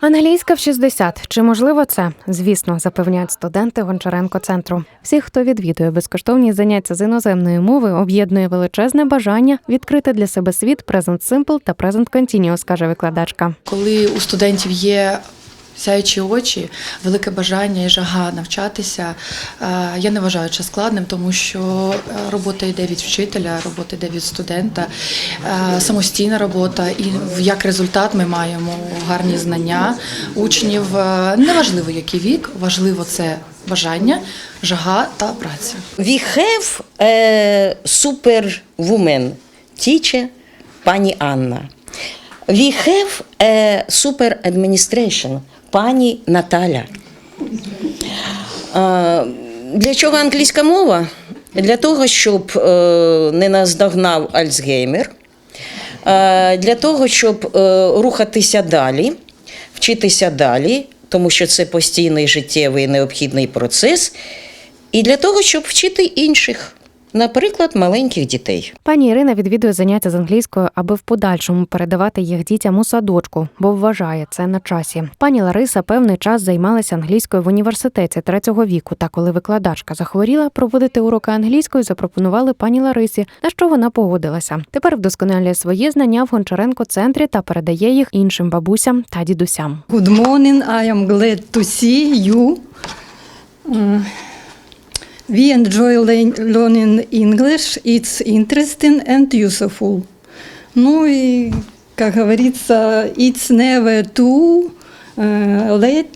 Англійська в 60. Чи можливо це? Звісно, запевняють студенти Гончаренко центру. Всіх, хто відвідує безкоштовні заняття з іноземної мови, об'єднує величезне бажання відкрити для себе світ Present Simple та Present Continuous, каже викладачка. Коли у студентів є сяючі очі, велике бажання і жага навчатися, е, я не вважаю це складним, тому що е, робота йде від вчителя, робота йде від студента, е, самостійна робота, і як результат ми маємо гарні знання учнів. Неважливо, який вік, важливо це бажання, жага та праця. We have a superwoman teacher, пані Анна. We have a super administration, пані Наталя. Для чого англійська мова? Для того, щоб е, не наздогнав Альцгеймер, для того, щоб е, рухатися далі, вчитися далі, тому що це постійний життєвий необхідний процес, і для того, щоб вчити інших, наприклад, маленьких дітей. Пані Ірина відвідує заняття з англійською, аби в подальшому передавати їх дітям у садочку, бо вважає це на часі. Пані Лариса певний час займалася англійською в університеті третього віку. Та коли викладачка захворіла, проводити уроки англійською запропонували пані Ларисі, на що вона погодилася. Тепер вдосконалює свої знання в Гончаренко центрі та передає їх іншим бабусям та дідусям. Good morning. I am glad to see you. Uh, we enjoy le- learning English. It's interesting and useful. Ну и, как говорится, it's never too uh, late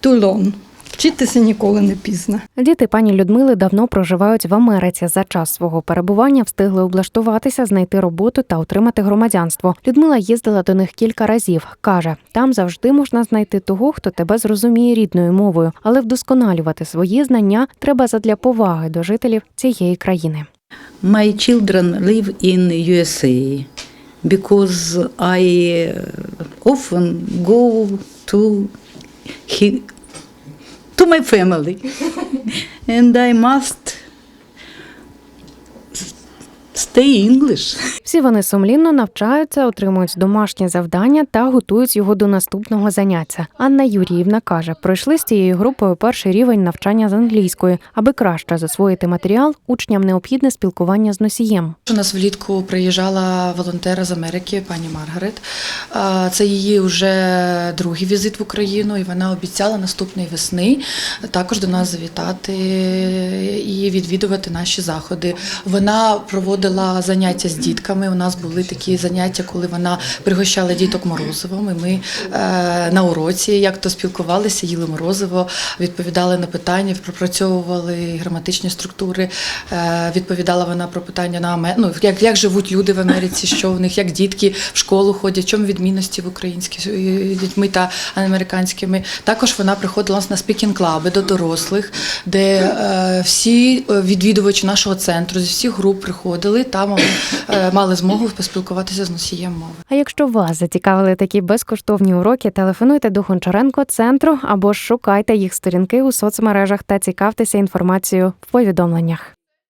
to learn. Вчитися ніколи не пізно. Діти пані Людмили давно проживають в Америці. За час свого перебування встигли облаштуватися, знайти роботу та отримати громадянство. Людмила їздила до них кілька разів. каже, там завжди можна знайти того, хто тебе зрозуміє рідною мовою, але вдосконалювати свої знання треба задля поваги до жителів цієї країни. My children live in USA because I uh, often go to he, to my family. And I must stay English. Всі вони сумлінно навчаються, отримують домашнє завдання та готують його до наступного заняття. Анна Юріївна каже, пройшли з цією групою перший рівень навчання з англійської. Аби краще засвоїти матеріал, учням необхідне спілкування з носієм. У нас влітку приїжджала волонтера з Америки, пані Маргарет. Це її вже другий візит в Україну, і вона обіцяла наступної весни також до нас завітати і відвідувати наші заходи. Вона проводила заняття з дітками. У нас були такі заняття, коли вона пригощала діток морозивом. І ми е, на уроці, як то спілкувалися, їли морозиво, відповідали на питання, пропрацьовували граматичні структури. Е, відповідала вона про питання на ну, як, як живуть люди в Америці, що в них, як дітки в школу ходять, в чому відмінності в українській з дітьми та американськими. Також вона приходила на спікінг-клаби до дорослих, де е, всі е, відвідувачі нашого центру зі всіх груп приходили та мали, е, мали змогу поспілкуватися з носієм мови. А якщо вас зацікавили такі безкоштовні уроки, телефонуйте до Гончаренко центру або шукайте їх сторінки у соцмережах та цікавтеся інформацією в повідомленнях.